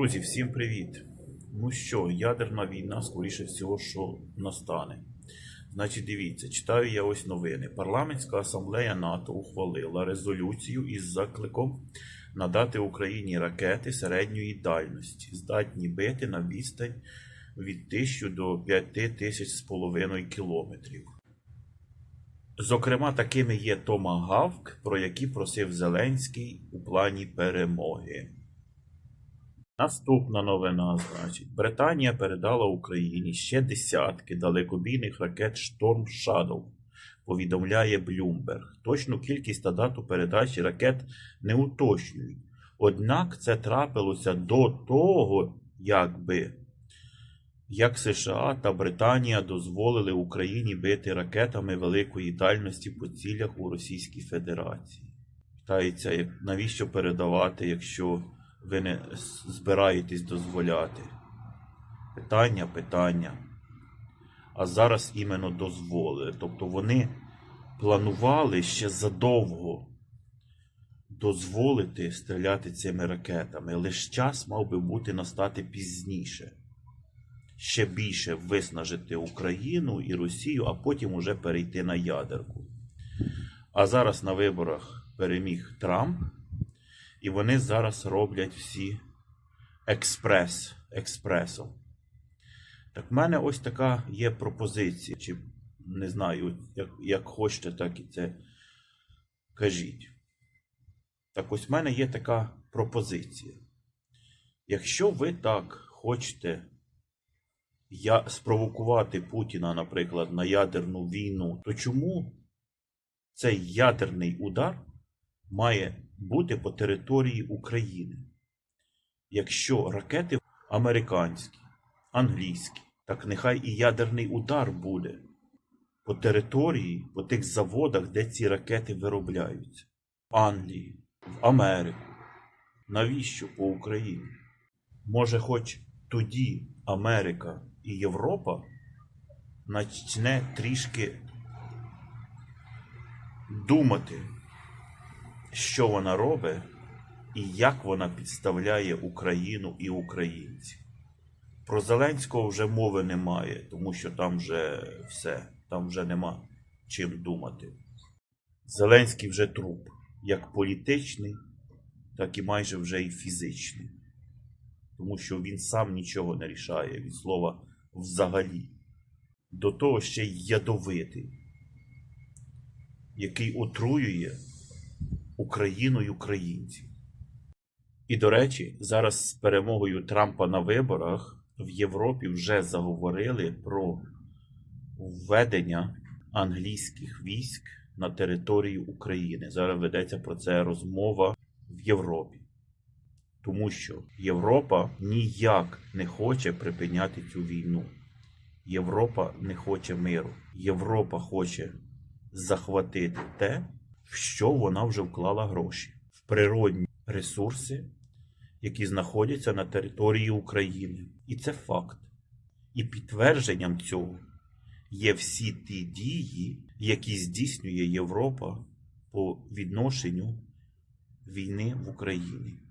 Друзі, всім привіт! Ну що, ядерна війна, скоріше всього, що настане. Значить, дивіться, читаю я ось новини. Парламентська асамблея НАТО ухвалила резолюцію із закликом надати Україні ракети середньої дальності, здатні бити на відстань від 1000 до 5 тисяч з половиною кілометрів. Зокрема, такими є Томагавк, про які просив Зеленський у плані перемоги. Наступна новина, значить, Британія передала Україні ще десятки далекобійних ракет Storm Shadow, повідомляє Bloomberg. Точну кількість та дату передачі ракет не уточнюють. Однак це трапилося до того, якби як США та Британія дозволили Україні бити ракетами великої дальності по цілях у Російській Федерації. Питається, навіщо передавати, якщо ви не збираєтесь дозволяти? Питання, питання. А зараз іменно дозволили. Тобто вони планували ще задовго дозволити стріляти цими ракетами. Лише час мав би бути настати пізніше. Ще більше виснажити Україну і Росію, а потім уже перейти на ядерку. А зараз на виборах переміг Трамп, і вони зараз роблять всі експрес, експресом. Так в мене ось така є пропозиція. Чи не знаю, як, як хочете, так і це кажіть. Так ось в мене є така пропозиція. Якщо ви так хочете я, спровокувати Путіна, наприклад, на ядерну війну, то чому цей ядерний удар має бути по території України? Якщо ракети американські, англійські, так нехай і ядерний удар буде по території, по тих заводах, де ці ракети виробляються. В Англії, в Америку. Навіщо по Україні? Може, хоч тоді Америка і Європа почне трішки думати, що вона робить і як вона підставляє Україну і українців. Про Зеленського вже мови немає, тому що там вже все, там вже нема чим думати. Зеленський вже труп, як політичний, так і майже вже і фізичний. Тому що він сам нічого не рішає від слова взагалі. До того ще й ядовитий, який отруює Україну й українців. І, до речі, зараз з перемогою Трампа на виборах в Європі вже заговорили про введення англійських військ на територію України. Зараз ведеться про це розмова в Європі. Тому що Європа ніяк не хоче припиняти цю війну. Європа не хоче миру. Європа хоче захватити те, в що вона вже вклала гроші, в природні ресурси, які знаходяться на території України. І це факт. І підтвердженням цього є всі ті дії, які здійснює Європа по відношенню війни в Україні.